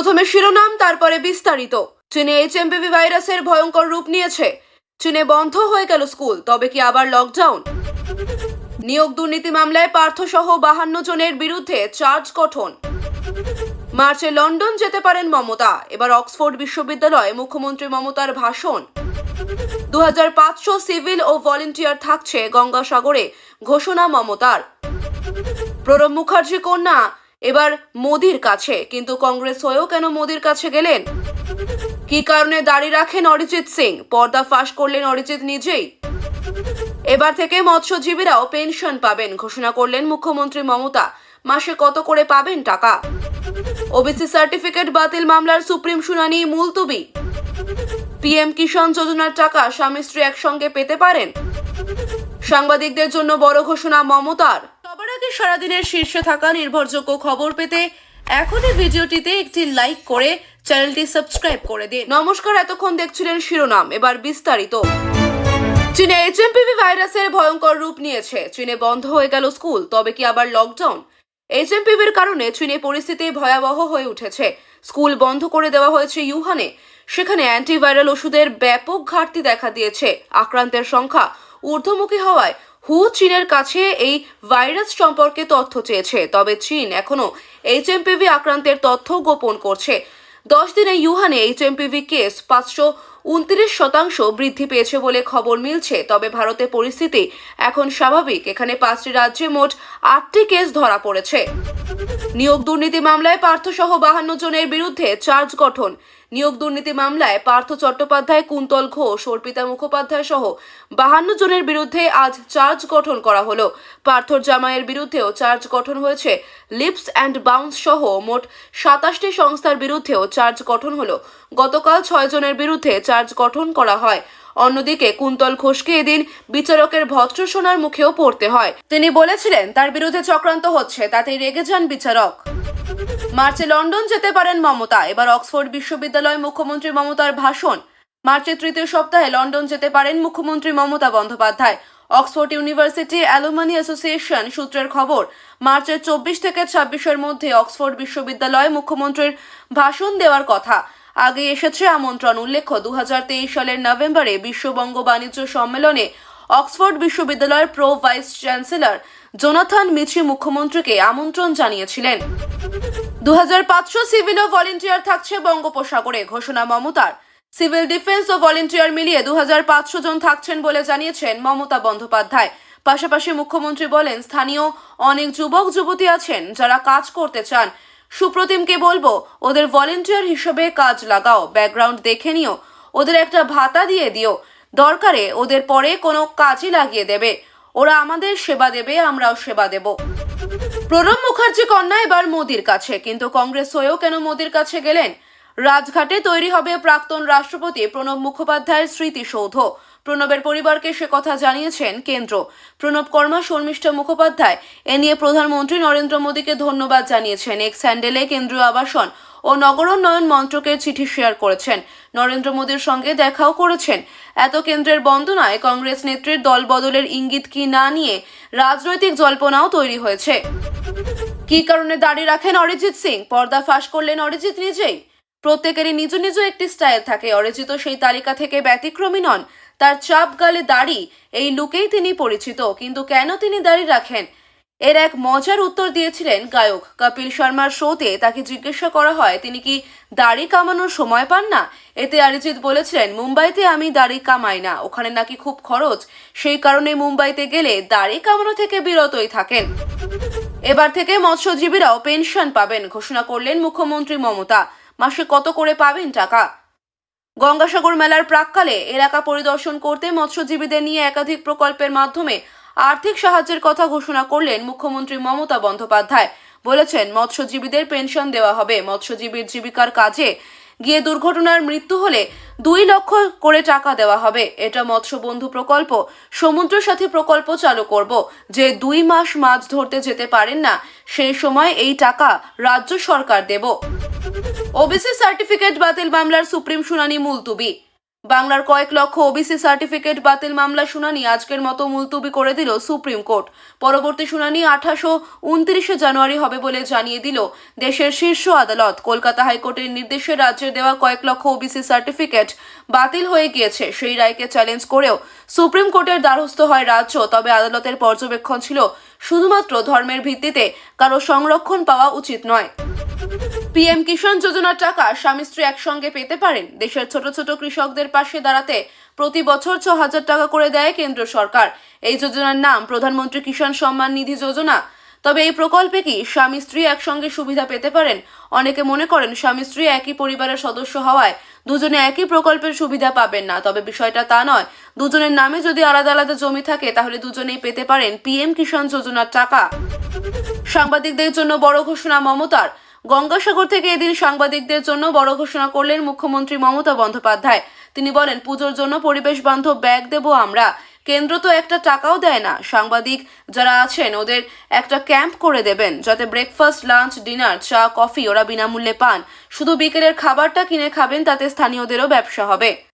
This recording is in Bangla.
প্রথমে শিরোনাম, তারপরে বিস্তারিত। চীনে এইচএমপিভি ভাইরাসের ভয়ঙ্কর রূপ নিয়েছে। চীনে বন্ধ হয়ে গেল স্কুল, তবে কি আবার লকডাউন নিয়োগ দুর্নীতি মামলায় পার্থসহ বাহান্ন জনের বিরুদ্ধে চার্জ গঠন। মার্চে লন্ডন যেতে পারেন মমতা, এবার অক্সফোর্ড বিশ্ববিদ্যালয়ে মুখ্যমন্ত্রী মমতার ভাষণ। দু সিভিল ও ভলেন্টিয়ার থাকছে গঙ্গাসাগরে, ঘোষণা মমতার। প্রণব মুখার্জি, কন্যা এবার মোদির কাছে, কিন্তু কংগ্রেস হয়েও কেন মোদির কাছে গেলেন? কি কারণে দাড়ি রাখেন অরিজিৎ সিং? পর্দা ফাঁস করলেন অরিজিৎ নিজেই। এবার থেকে মৎস্যজীবীরাও পেনশন পাবেন, ঘোষণা করলেন মুখ্যমন্ত্রী মমতা। মাসে কত করে পাবেন টাকা? ওবিসি সার্টিফিকেট বাতিল মামলার সুপ্রিম শুনানি মুলতুবি। পিএম কিষাণ যোজনার টাকা স্বামী স্ত্রী একসঙ্গে পেতে পারেন? সাংবাদিকদের জন্য বড় ঘোষণা মমতার। আগে সারাদিনের শীর্ষে থাকা নির্ভরযোগ্য খবর পেতে এখনই ভিডিওটিতে একটি লাইক করে চ্যানেলটি সাবস্ক্রাইব করে দিন। নমস্কার, এতক্ষণ দেখছিলেন শিরোনাম। এবার বিস্তারিত। চীনে এইচএমপিভি ভাইরাসের ভয়ঙ্কর রূপ নিয়েছে। চীনে বন্ধ হয়ে গেল স্কুল, তবে কি আবার লকডাউন এইচএমপিভির কারণে চীনে পরিস্থিতি ভয়াবহ হয়ে উঠেছে। স্কুল বন্ধ করে দেওয়া হয়েছে ইউহানে। সেখানে অ্যান্টিভাইরাল ওষুধের ব্যাপক ঘাটতি দেখা দিয়েছে। আক্রান্তের সংখ্যা ঊর্ধ্বমুখী হওয়ায় হু চীনের কাছে এই ভাইরাস সম্পর্কে তথ্য চেয়েছে, তবে চীন এখনও এইচএমপিভি আক্রান্তের তথ্য গোপন করছে। দশ দিনে ইউহানে এইচএমপিভি কেস, পাঁচশো উনত্রিশ শতাংশ বৃদ্ধি পেয়েছে বলে খবর মিলছে, তবে ভারতে পরিস্থিতি এখন স্বাভাবিক। এখানে পাঁচটি রাজ্যে মোট আটটি কেস ধরা পড়েছে। নিয়োগ দুর্নীতি মামলায় পার্থসহ বাহান্ন জনের বিরুদ্ধে চার্জ গঠন। নিয়োগ দুর্নীতি মামলায় পার্থ চট্টোপাধ্যায়, কুন্তল ঘোষ, অর্পিতা মুখোপাধ্যায় সহ বাহান্ন জনের বিরুদ্ধে আজ চার্জ গঠন করা হলো। পার্থর জামাইয়ের বিরুদ্ধেও চার্জ গঠন হয়েছে। লিপস অ্যান্ড বাউন্স সহ মোট সাতাশটি সংস্থার বিরুদ্ধেও চার্জ গঠন হলো। গতকাল ছয় জনের বিরুদ্ধে চার্জ গঠন করা হয়। অন্যদিকে কুন্তল ঘোষকে এদিন বিচারকের ভৎসনার মুখেও পড়তে হয়। তিনি বলেছিলেন, তার বিরুদ্ধে চক্রান্ত হচ্ছে তাতে রেগে যান বিচারক। মার্চে লন্ডন যেতে পারেন মমতা, এবার অক্সফোর্ড বিশ্ববিদ্যালয়ে মুখ্যমন্ত্রী মমতার ভাষণ। মার্চের তৃতীয় সপ্তাহে লন্ডন যেতে পারেন মুখ্যমন্ত্রী Mamata Bandyopadhyay. Oxford university alumni association সূত্রের খবর, মার্চের চব্বিশ থেকে ছাব্বিশের মধ্যে অক্সফোর্ড বিশ্ববিদ্যালয়ে মুখ্যমন্ত্রীর ভাষণ দেওয়ার কথা। আগে এসেছে আমন্ত্রণ। উল্লেখ্য দু সালের নভেম্বরে বিশ্ববঙ্গ বাণিজ্য সম্মেলনে অক্সফোর্ড বিশ্ববিদ্যালয়ের প্রো ভাইস চ্যান্সেলর জোনাথন মিছি মুখ্যমন্ত্রীকে আমন্ত্রণ জানিয়েছিলেন। দু সিভিল ও ভলেন্টিয়ার থাকছে বঙ্গোপসাগরে, ঘোষণা মমতার। সিভিল ডিফেন্স ও ভলেন্টিয়ার মিলিয়ে দু হাজার পাঁচশো জন থাকছেন বলে জানিয়েছেন মমতা বন্দ্যোপাধ্যায়। পাশাপাশি মুখ্যমন্ত্রী বলেন, স্থানীয় অনেক যুবক যুবতী আছেন যারা কাজ করতে চান। সুপ্রতিমকে বলব, ওদের ভলেন্টিয়ার হিসেবে কাজ লাগাও ব্যাকগ্রাউন্ড দেখে নিও, ওদের একটা ভাতা দিয়ে দিও, দরকারে ওদের পরে কোনো কাজে লাগিয়ে দেবে, ওরা আমাদের সেবা দেবে, আমরাও সেবা দেব। প্রণব মুখার্জি কন্যা এবার মোদির কাছে, কিন্তু কংগ্রেস হয়েও কেন মোদির কাছে গেলেন? রাজঘাটে তৈরি হবে প্রাক্তন রাষ্ট্রপতি প্রণব মুখোপাধ্যায়ের স্মৃতিসৌধ প্রণবের পরিবারকে সে কথা জানিয়েছেন কেন্দ্র। প্রণব কর্মা, শর্মিষ্ঠা মুখোপাধ্যায়, এ নিয়ে প্রধানমন্ত্রী নরেন্দ্র মোদীকে ধন্যবাদ জানিয়েছেন। এক্স হ্যান্ডেলে কেন্দ্রীয় আবাসন ও নগরোন্নয়ন মন্ত্রকের চিঠি শেয়ার করেছেন। নরেন্দ্র মোদীর সঙ্গে দেখাও করেছেন। এত কেন্দ্রের বন্দনায় কংগ্রেস নেত্রীর দল বদলের ইঙ্গিত কি না নিয়ে রাজনৈতিক জল্পনাও তৈরি হয়েছে। কি কারণে দাঁড়িয়ে রাখেন অরিজিৎ সিং? পর্দা ফাঁস করলেন অরিজিৎ নিজেই। প্রত্যেকেরই নিজ নিজ একটি স্টাইল থাকে। অরিজিৎ সেই তালিকা থেকে ব্যতিক্রমী নন। তার চাপ গালে দাড়ি, এই লুকেই তিনি পরিচিত, কিন্তু কেন তিনি দাড়ি রাখেন? এর এক মজার উত্তর দিয়েছিলেন গায়ক কপিল শর্মার শোতে তাকে জিজ্ঞাসা করা হয়, তিনি কি দাড়ি কামানোর সময় পান না? এতে অরিজিৎ বলেছিলেন, মুম্বাইতে আমি দাড়ি কামাই না, ওখানে নাকি খুব খরচ, সেই কারণে মুম্বাইতে গেলে দাড়ি কামানো থেকে বিরতই থাকেন। এবার থেকে মৎস্যজীবীরাও পেনশন পাবেন, ঘোষণা করলেন মুখ্যমন্ত্রী মমতা। মাসে কত করে পাবেন টাকা? গঙ্গাসাগর মেলার প্রাককালে এলাকা পরিদর্শন করতে মৎস্যজীবীদের নিয়ে একাধিক প্রকল্পের মাধ্যমে আর্থিক সাহায্যের কথা ঘোষণা করলেন মুখ্যমন্ত্রী মমতা বন্দ্যোপাধ্যায়। বলেছেন, মৎস্যজীবীদের পেনশন দেওয়া হবে। মৎস্যজীবীর জীবিকার কাজে গিয়ে দুর্ঘটনার মৃত্যু হলে দুই লক্ষ করে টাকা দেওয়া হবে। এটা মৎস্য বন্ধু প্রকল্প, সমুদ্র সাথী প্রকল্প চালু করব। যে দুই মাস মাছ ধরতে যেতে পারেন না, সেই সময় এই টাকা রাজ্য সরকার দেব। ওবিসি সার্টিফিকেট বাতিল মামলার সুপ্রিম শুনানি মুলতুবি। বাংলার কয়েক লক্ষ ওবিসি সার্টিফিকেট বাতিল মামলা শুনানি আজকের মতো মুলতুবি করে দিল সুপ্রিম কোর্ট। পরবর্তী শুনানি আঠাশো উনত্রিশে জানুয়ারি হবে বলে জানিয়ে দিল দেশের শীর্ষ আদালত। কলকাতা হাইকোর্টের নির্দেশে রাজ্যের দেওয়া কয়েক লক্ষ ওবিসি সার্টিফিকেট বাতিল হয়ে গিয়েছে। সেই রায়কে চ্যালেঞ্জ করেও সুপ্রিম কোর্টের দ্বারস্থ হয় রাজ্য, তবে আদালতের পর্যবেক্ষণ ছিল শুধুমাত্র ধর্মের ভিত্তিতে কারও সংরক্ষণ পাওয়া উচিত নয়। পিএম কিষাণ যোজনার টাকা স্বামী স্ত্রী একসঙ্গে পেতে পারেন? দেশের ছোট ছোট কৃষকদের পাশে দাঁড়াতে প্রতি বছর ছ হাজার টাকা করে দেয় কেন্দ্র সরকার। এই যোজনার নাম প্রধানমন্ত্রী কিষাণ সম্মান নিধি যোজনা। তবে এই প্রকল্পে কি স্বামী স্ত্রী একসঙ্গে সুবিধা পেতে পারেন? অনেকে মনে করেন স্বামী স্ত্রী একই পরিবারের সদস্য হওয়ায় দুজনে একই প্রকল্পের সুবিধা পাবেন না। তবে বিষয়টা তা নয়, দুজনের নামে যদি আলাদা আলাদা জমি থাকে, তাহলে দুজনেই পেতে পারেন পিএম কিষাণ যোজনার টাকা। সাংবাদিকদের জন্য বড় ঘোষণা মমতার। গঙ্গাসাগর থেকে এদিন সাংবাদিকদের জন্য বড় ঘোষণা করলেন মুখ্যমন্ত্রী মমতা বন্দ্যোপাধ্যায়। তিনি বলেন, পুজোর জন্য পরিবেশ বান্ধব ব্যাগ দেব আমরা। কেন্দ্র তো একটা টাকাও দেয় না। সাংবাদিক যারা আছেন, ওদের একটা ক্যাম্প করে দেবেন, যাতে ব্রেকফাস্ট, লাঞ্চ, ডিনার, চা, কফি ওরা বিনামূল্যে পান। শুধু বিকেলের খাবারটা কিনে খাবেন, তাতে স্থানীয়দেরও ব্যবসা হবে।